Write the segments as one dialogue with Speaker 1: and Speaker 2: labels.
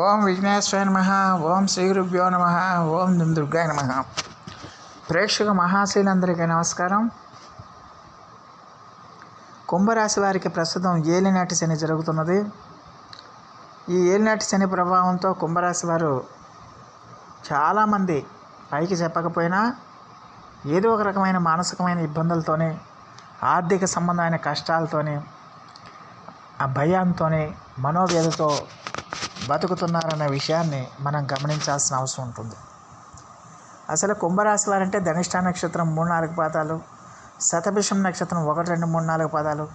Speaker 1: ఓం విఘ్నేశ్వర నమ ఓం శ్రీ గురుభ్యో నమ ఓం దుర్గాయ నమ. ప్రేక్షక మహాశీలందరికీ నమస్కారం. కుంభరాశి వారికి ప్రస్తుతం ఏలినాటి శని జరుగుతున్నది. ఈ ఏలినాటి శని ప్రభావంతో కుంభరాశి వారు చాలామంది పైకి చెప్పకపోయినా ఏదో ఒక రకమైన మానసికమైన ఇబ్బందులతోని ఆర్థిక సంబంధమైన కష్టాలతోని ఆ భయంతోనే మనోవ్యధతో బతుకుతున్నారన్న విషయాన్ని మనం గమనించాల్సిన అవసరం ఉంటుంది. అసలు కుంభరాశి వారంటే ధనిష్ట నక్షత్రం మూడు నాలుగు పాదాలు శతభిషం నక్షత్రం ఒకటి రెండు మూడు నాలుగు పాదాలు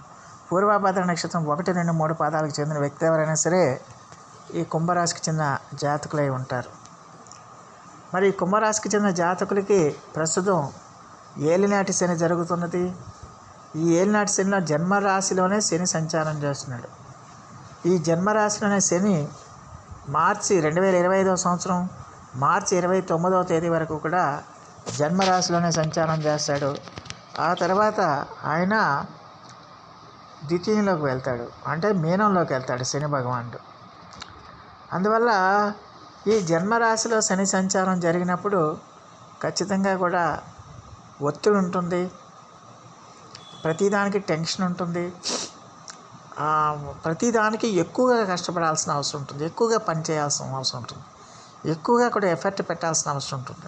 Speaker 1: పూర్వాభద్ర నక్షత్రం ఒకటి రెండు మూడు పాదాలకు చెందిన వ్యక్తి ఎవరైనా సరే ఈ కుంభరాశికి చెందిన జాతకులై ఉంటారు. మరి ఈ కుంభరాశికి చెందిన జాతకులకి ప్రస్తుతం ఏలినాటి శని జరుగుతున్నది. ఈ ఏలినాటి శనిలో జన్మరాశిలోనే శని సంచారం చేస్తున్నాడు. ఈ జన్మరాశిలోనే శని మార్చి రెండు వేల ఇరవై ఐదవ సంవత్సరం మార్చి ఇరవై తొమ్మిదవ తేదీ వరకు కూడా జన్మరాశిలోనే సంచారం చేస్తాడు. ఆ తర్వాత ఆయన ద్వితీయంలోకి వెళ్తాడు. అంటే మీనంలోకి వెళ్తాడు శని భగవానుడు. అందువల్ల ఈ జన్మరాశిలో శని సంచారం జరిగినప్పుడు ఖచ్చితంగా కూడా ఒత్తిడి ఉంటుంది. ప్రతిదానికి టెన్షన్ ఉంటుంది. ప్రతిదానికి ఎక్కువగా కష్టపడాల్సిన అవసరం ఉంటుంది. ఎక్కువగా పని చేయాల్సిన అవసరం ఉంటుంది. ఎక్కువగా కూడా ఎఫర్ట్ పెట్టాల్సిన అవసరం ఉంటుంది.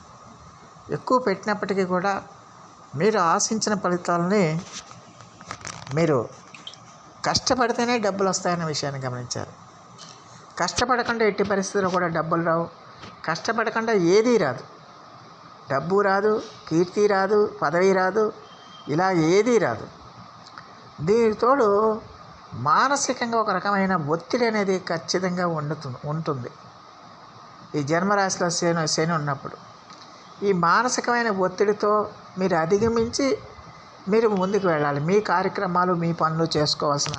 Speaker 1: ఎక్కువ పెట్టినప్పటికీ కూడా మీరు ఆశించిన ఫలితాలని మీరు కష్టపడితేనే డబ్బులు వస్తాయనే విషయాన్ని గమనించారు. కష్టపడకుండా ఎట్టి పరిస్థితుల్లో కూడా డబ్బులు రావు. కష్టపడకుండా ఏదీ రాదు. డబ్బు రాదు కీర్తి రాదు పదవి రాదు ఇలా ఏదీ రాదు. దీనికి తోడు మానసికంగా ఒక రకమైన ఒత్తిడి అనేది ఖచ్చితంగా ఉండుతుంది ఉంటుంది. ఈ జన్మరాశిలో శని శని ఉన్నప్పుడు ఈ మానసికమైన ఒత్తిడితో మీరు అధిగమించి మీరు ముందుకు వెళ్ళాలి. మీ కార్యక్రమాలు మీ పనులు చేసుకోవాల్సిన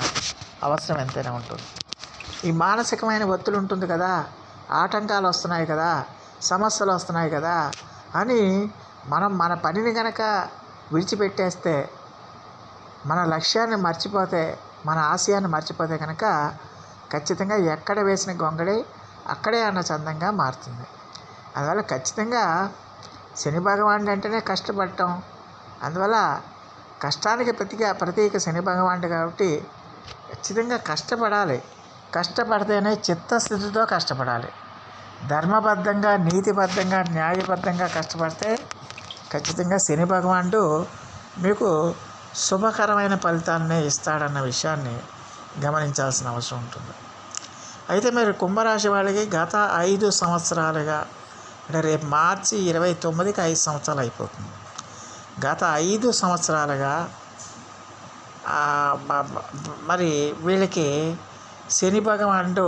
Speaker 1: అవసరం ఎంతైనా ఉంటుంది. ఈ మానసికమైన ఒత్తిడి ఉంటుంది కదా ఆటంకాలు వస్తున్నాయి కదా సమస్యలు వస్తున్నాయి కదా అని మనం మన పనిని కనుక విడిచిపెట్టేస్తే మన లక్ష్యాన్ని మర్చిపోతే మన ఆశయాన్ని మర్చిపోతే కనుక ఖచ్చితంగా ఎక్కడ వేసిన గొంగడి అక్కడే అన్న చందంగా మారుతుంది. అందువల్ల ఖచ్చితంగా శని భగవానుడు అంటేనే కష్టపడటం. అందువల్ల కష్టానికి ప్రతిగా ప్రతీక శని భగవానుడు కాబట్టి ఖచ్చితంగా కష్టపడాలి. కష్టపడితేనే చిత్తస్థితితో కష్టపడాలి. ధర్మబద్ధంగా నీతిబద్ధంగా న్యాయబద్ధంగా కష్టపడితే ఖచ్చితంగా శని భగవానుడు మీకు శుభకరమైన ఫలితాలనే ఇస్తాడన్న విషయాన్ని గమనించాల్సిన అవసరం ఉంటుంది. అయితే మీరు కుంభరాశి వాళ్ళకి గత ఐదు సంవత్సరాలుగా అంటే రేపు మార్చి ఇరవై తొమ్మిదికి ఐదు సంవత్సరాలు అయిపోతుంది. గత ఐదు సంవత్సరాలుగా మరి వీళ్ళకి శని భగవానుడు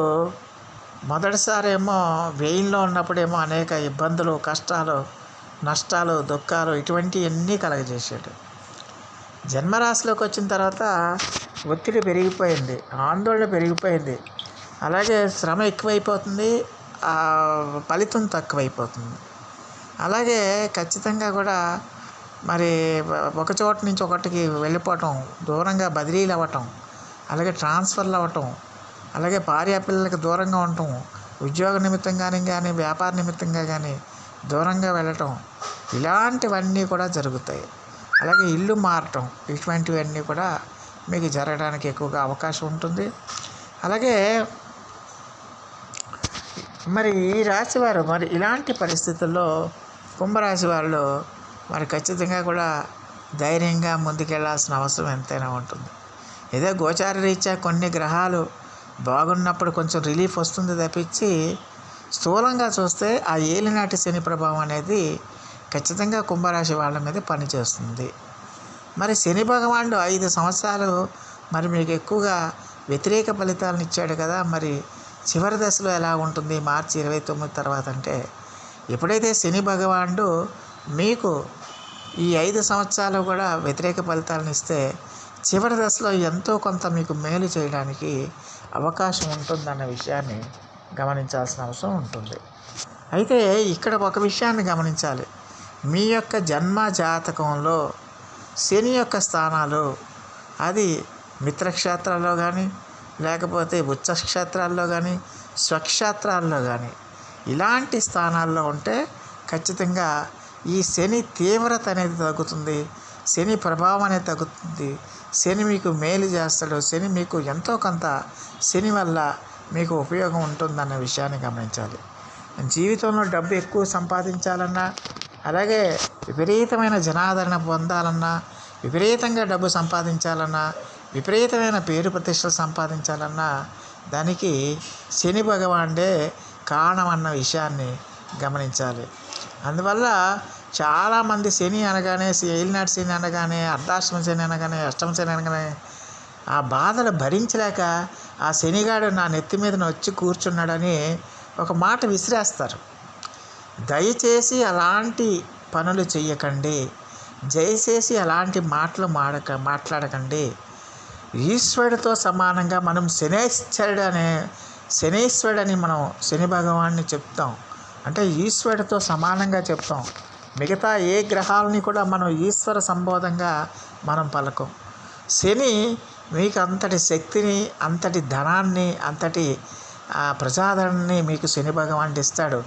Speaker 1: మొదటిసారేమో వెయిన్లో ఉన్నప్పుడేమో అనేక ఇబ్బందులు కష్టాలు నష్టాలు దుఃఖాలు ఇటువంటివన్నీ కలగజేసాడు జన్మరాశిలోకి వచ్చిన తర్వాత ఒత్తిడి పెరిగిపోయింది ఆందోళన పెరిగిపోయింది. అలాగే శ్రమ ఎక్కువైపోతుంది ఫలితం తక్కువైపోతుంది. అలాగే ఖచ్చితంగా కూడా మరి ఒక చోట నుంచి ఒకటికి వెళ్ళిపోవటం దూరంగా బదిలీలు అవ్వటం అలాగే ట్రాన్స్ఫర్లు అవ్వటం అలాగే భార్య పిల్లలకి దూరంగా ఉండటం ఉద్యోగ నిమిత్తంగానే కానీ వ్యాపార నిమిత్తంగా కానీ దూరంగా వెళ్ళటం ఇలాంటివన్నీ కూడా జరుగుతాయి. అలాగే ఇల్లు మారటం ఇటువంటివన్నీ కూడా మీకు జరగడానికి ఎక్కువగా అవకాశం ఉంటుంది. అలాగే మరి ఈ రాశివారు మరి ఇలాంటి పరిస్థితుల్లో కుంభరాశి వాళ్ళు మరి ఖచ్చితంగా కూడా ధైర్యంగా ముందుకెళ్ళాల్సిన అవసరం ఎంతైనా ఉంటుంది. ఏదో గోచార రీత్యా కొన్ని గ్రహాలు బాగున్నప్పుడు కొంచెం రిలీఫ్ వస్తుంది తప్పించి స్థూలంగా చూస్తే ఆ ఏలినాటి శని ప్రభావం అనేది ఖచ్చితంగా కుంభరాశి వాళ్ళ మీద పనిచేస్తుంది మరి శని భగవానుడు ఐదు సంవత్సరాలు మరి మీకు ఎక్కువగా వ్యతిరేక ఫలితాలను ఇచ్చాడు కదా మరి చివరి దశలో ఎలా ఉంటుంది? మార్చి ఇరవై తొమ్మిది తర్వాత అంటే ఎప్పుడైతే శని భగవానుడు మీకు ఈ ఐదు సంవత్సరాలు కూడా వ్యతిరేక ఫలితాలను ఇస్తే చివరి దశలో ఎంతో కొంత మీకు మేలు చేయడానికి అవకాశం ఉంటుందన్న విషయాన్ని గమనించాల్సిన అవసరం ఉంటుంది. అయితే ఇక్కడ ఒక విషయాన్ని గమనించాలి. మీ యొక్క జన్మ జాతకంలో శని యొక్క స్థానాలు అది మిత్రక్షేత్రాల్లో కానీ లేకపోతే ఉచ్చక్షేత్రాల్లో కానీ స్వక్షేత్రాల్లో కానీ ఇలాంటి స్థానాల్లో ఉంటే ఖచ్చితంగా ఈ శని తీవ్రత అనేది తగ్గుతుంది శని ప్రభావం అనేది తగ్గుతుంది శని మీకు మేలు చేస్తాడు శని మీకు ఎంతో కొంత శని వల్ల మీకు ఉపయోగం ఉంటుందన్న విషయాన్ని గమనించాలి. జీవితంలో డబ్బు ఎక్కువ సంపాదించాలన్నా అలాగే విపరీతమైన జనాదరణ పొందాలన్నా విపరీతంగా డబ్బు సంపాదించాలన్నా విపరీతమైన పేరు ప్రతిష్టలు సంపాదించాలన్నా దానికి శని భగవానుడే కారణం అన్న విషయాన్ని గమనించాలి. అందువల్ల చాలామంది శని అనగానే ఏలినాటి శని అనగానే అర్ధాష్టమ శని అనగానే అష్టమ శని అనగానే ఆ బాధలు భరించలేక ఆ శనిగాడు నా నెత్తి మీద వచ్చి కూర్చున్నాడని ఒక మాట విసిరేస్తారు. దయచేసి అలాంటి పనులు చేయకండి దయచేసి అలాంటి మాటలు మాడక మాట్లాడకండి. ఈశ్వరుడితో సమానంగా మనం శనేశ్వరుడు అనే శనేశ్వరుడు అని మనం శని భగవాన్ని చెప్తాం. అంటే ఈశ్వరుడితో సమానంగా చెప్తాం. మిగతా ఏ గ్రహాలని కూడా మనం ఈశ్వర సంబోధంగా మనం పలకం. శని మీకు అంతటి శక్తిని అంతటి ధనాన్ని అంతటి ప్రజాదరణని మీకు శని భగవాన్ ఇస్తాడు.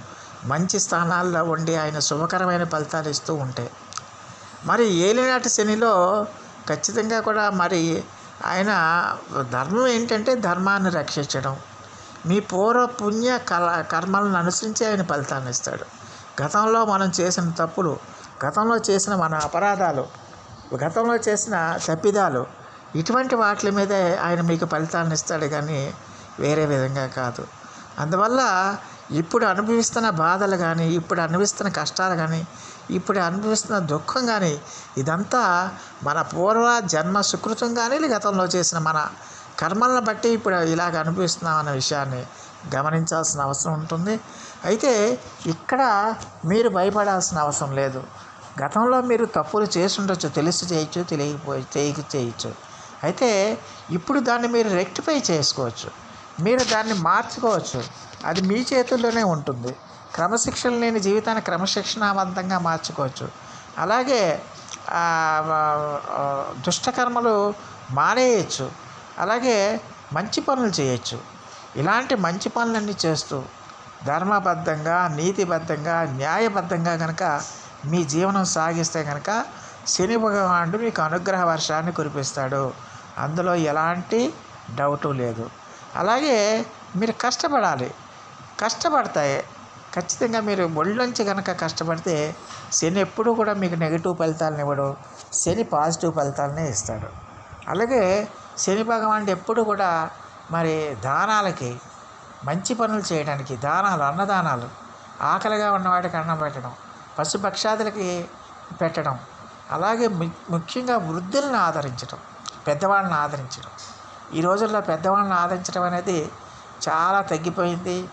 Speaker 1: మంచి స్థానాల్లో ఉండి ఆయన శుభకరమైన ఫలితాలు ఇస్తూ ఉంటాయి మరి ఏలినాటి శనిలో ఖచ్చితంగా కూడా మరి ఆయన ధర్మం ఏంటంటే ధర్మాన్ని రక్షించడం. మీ పూర్వ పుణ్య కల కర్మలను అనుసరించి ఆయన ఫలితాన్ని ఇస్తాడు. గతంలో మనం చేసిన తప్పులు గతంలో చేసిన మన అపరాధాలు గతంలో చేసిన తప్పిదాలు ఇటువంటి వాటి మీదే ఆయన మీకు ఫలితాలను ఇస్తాడు కానీ వేరే విధంగా కాదు. అందువల్ల ఇప్పుడు అనుభవిస్తున్న బాధలు కానీ ఇప్పుడు అనుభవిస్తున్న కష్టాలు కానీ ఇప్పుడు అనుభవిస్తున్న దుఃఖం కానీ ఇదంతా మన పూర్వ జన్మ సుకృతం కానీ గతంలో చేసిన మన కర్మలను బట్టి ఇప్పుడు ఇలాగ అనుభవిస్తున్నాం అన్న విషయాన్ని గమనించాల్సిన అవసరం ఉంటుంది. అయితే ఇక్కడ మీరు భయపడాల్సిన అవసరం లేదు. గతంలో మీరు తప్పులు చేసిండొచ్చు తెలిసి చేయొచ్చు తెలియకపోయి చేయక చేయొచ్చు. అయితే ఇప్పుడు దాన్ని మీరు రెక్టిఫై చేసుకోవచ్చు. మీరు దాన్ని మార్చుకోవచ్చు. అది మీ చేతుల్లోనే ఉంటుంది. క్రమశిక్షణ లేని జీవితాన్ని క్రమశిక్షణాబద్ధంగా మార్చుకోవచ్చు. అలాగే దుష్టకర్మలు మానేయచ్చు. అలాగే మంచి పనులు చేయొచ్చు. ఇలాంటి మంచి పనులన్నీ చేస్తూ ధర్మబద్ధంగా నీతిబద్ధంగా న్యాయబద్ధంగా కనుక మీ జీవనం సాగిస్తే కనుక శని భగవానుడు మీకు అనుగ్రహ వర్షాన్ని కురిపిస్తాడు. అందులో ఎలాంటి డౌటు లేదు. అలాగే మీరు కష్టపడాలి. కష్టపడతాయి. ఖచ్చితంగా మీరు ఒళ్ళొంచి కనుక కష్టపడితే శని ఎప్పుడూ కూడా మీకు నెగిటివ్ ఫలితాలను ఇవ్వడు. శని పాజిటివ్ ఫలితాలనే ఇస్తాడు. అలాగే శని భగవానుడు ఎప్పుడు కూడా మరి దానాలకి మంచి పనులు చేయడానికి దానాలు అన్నదానాలు ఆకలిగా ఉన్నవాడికి అన్నం పెట్టడం పశుపక్షాదులకి పెట్టడం అలాగే ము- ముఖ్యంగా వృద్ధులను ఆదరించడం పెద్దవాళ్ళని ఆదరించడం. ఈ రోజుల్లో పెద్దవాళ్ళని ఆదరించడం అనేది చాలా తగ్గిపోయింది.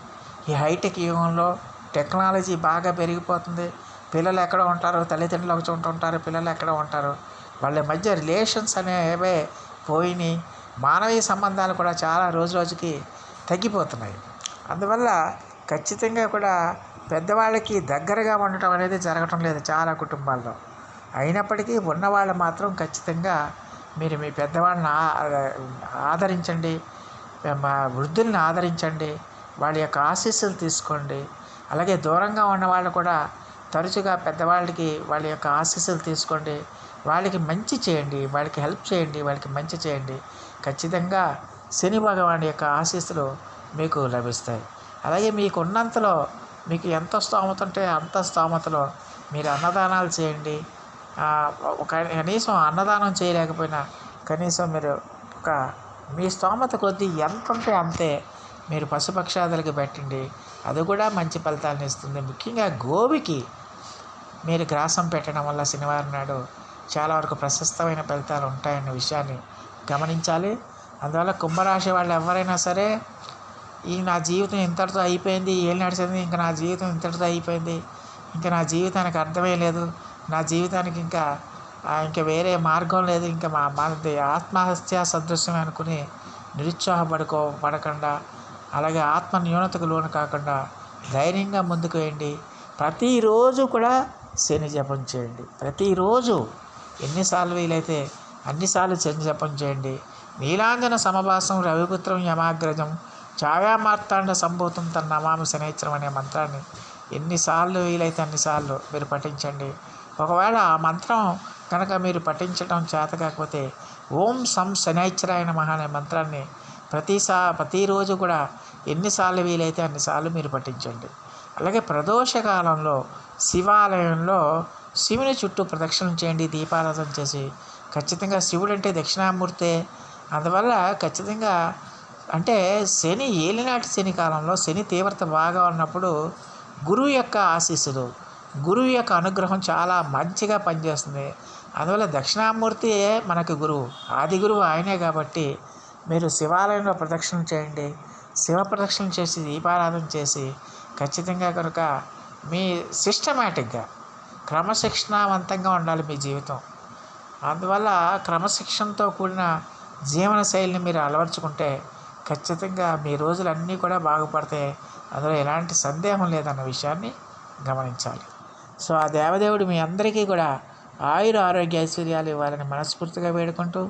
Speaker 1: ఈ హైటెక్ యుగంలో టెక్నాలజీ బాగా పెరిగిపోతుంది. పిల్లలు ఎక్కడ ఉంటారు? తల్లిదండ్రులు ఒక చోట ఉంటారు. పిల్లలు ఎక్కడ ఉంటారు? వాళ్ళ మధ్య రిలేషన్స్ అనేవే పోయినాయి మానవీయ సంబంధాలు కూడా చాలా రోజు రోజుకి తగ్గిపోతున్నాయి. అందువల్ల ఖచ్చితంగా కూడా పెద్దవాళ్ళకి దగ్గరగా ఉండటం అనేది జరగటం లేదు చాలా కుటుంబాల్లో. అయినప్పటికీ ఉన్నవాళ్ళు మాత్రం ఖచ్చితంగా మీరు మీ పెద్దవాళ్ళని ఆదరించండి. మా వృద్ధుల్ని ఆదరించండి. వాళ్ళ యొక్క ఆశీస్సులు తీసుకోండి. అలాగే దూరంగా ఉన్న వాళ్ళు కూడా తరచుగా పెద్దవాళ్ళకి వాళ్ళ యొక్క ఆశీస్సులు తీసుకోండి. వాళ్ళకి మంచి చేయండి. వాళ్ళకి హెల్ప్ చేయండి. వాళ్ళకి మంచి చేయండి. ఖచ్చితంగా శని భగవాన్ యొక్క ఆశీస్సులు మీకు లభిస్తాయి. అలాగే మీకు ఉన్నంతలో మీకు ఎంత స్తోమత ఉంటే అంత స్తోమతలో మీరు అన్నదానాలు చేయండి. ఒక కనీసం అన్నదానం చేయలేకపోయినా కనీసం మీరు ఒక మీ స్తోమత కొద్దీ ఎంత ఉంటే అంతే మీరు పశుపక్షాదులకు పెట్టండి. అది కూడా మంచి ఫలితాలను ఇస్తుంది. ముఖ్యంగా గోవికి మీరు గ్రాసం పెట్టడం వల్ల శనివారం నాడు చాలా వరకు ప్రశస్తమైన ఫలితాలు ఉంటాయన్న విషయాన్ని గమనించాలి. అందువల్ల కుంభరాశి వాళ్ళు ఎవరైనా సరే ఈ నా జీవితం ఇంతటితో అయిపోయింది ఏం నడిచింది ఇంకా నా జీవితం ఇంతటితో అయిపోయింది ఇంకా నా జీవితానికి అర్థమే లేదు నా జీవితానికి ఇంకా ఇంకా వేరే మార్గం లేదు ఇంకా మా మనది ఆత్మహత్య సదృశ్యం అనుకుని నిరుత్సాహపడుకో పడకుండా. అలాగే ఆత్మ న్యూనతకు లోను కాకుండా ధైర్యంగా ముందుకు వేయండి. ప్రతిరోజు కూడా శని జపం చేయండి. ప్రతిరోజు ఎన్నిసార్లు వీలైతే అన్నిసార్లు శని జపం చేయండి. నీలాంజన సమభాసం రవిపుత్రం యమాగ్రజం ఛాయామార్తాండ సంభూతం తన నమామి శనేశ్వరం అనే మంత్రాన్ని ఎన్నిసార్లు వీలైతే అన్నిసార్లు మీరు పఠించండి. ఒకవేళ ఆ మంత్రం కనుక మీరు పఠించడం చేత కాకపోతే ఓం సం శనేశ్వరాయన మహా అనే మంత్రాన్ని ప్రతిసా ప్రతిరోజు కూడా ఎన్నిసార్లు వీలైతే అన్నిసార్లు మీరు పఠించండి. అలాగే ప్రదోషకాలంలో శివాలయంలో శివుని చుట్టూ ప్రదక్షిణం చేయండి దీపారాధన చేసి. ఖచ్చితంగా శివుడు అంటే దక్షిణామూర్తే. అందువల్ల ఖచ్చితంగా అంటే శని ఏలినాటి శని కాలంలో శని తీవ్రత బాగా ఉన్నప్పుడు గురువు యొక్క ఆశీస్సులు గురువు యొక్క అనుగ్రహం చాలా మంచిగా పనిచేస్తుంది. అందువల్ల దక్షిణామూర్తియే మనకు గురువు. ఆది గురువు ఆయనే కాబట్టి మీరు శివాలయంలో ప్రదక్షిణ చేయండి. శివ ప్రదక్షిణ చేసి దీపారాధన చేసి ఖచ్చితంగా కనుక మీ సిస్టమేటిక్గా క్రమశిక్షణావంతంగా ఉండాలి మీ జీవితం. అందువల్ల క్రమశిక్షణతో కూడిన జీవన శైలిని మీరు అలవర్చుకుంటే ఖచ్చితంగా మీ రోజులన్నీ కూడా బాగుపడతాయి. అందులో ఎలాంటి సందేహం లేదన్న విషయాన్ని గమనించాలి. సో ఆ దేవదేవుడు మీ అందరికీ కూడా ఆయుర ఆరోగ్య ఐశ్వర్యాలు ఇవ్వాలని మనస్ఫూర్తిగా వేడుకుంటూ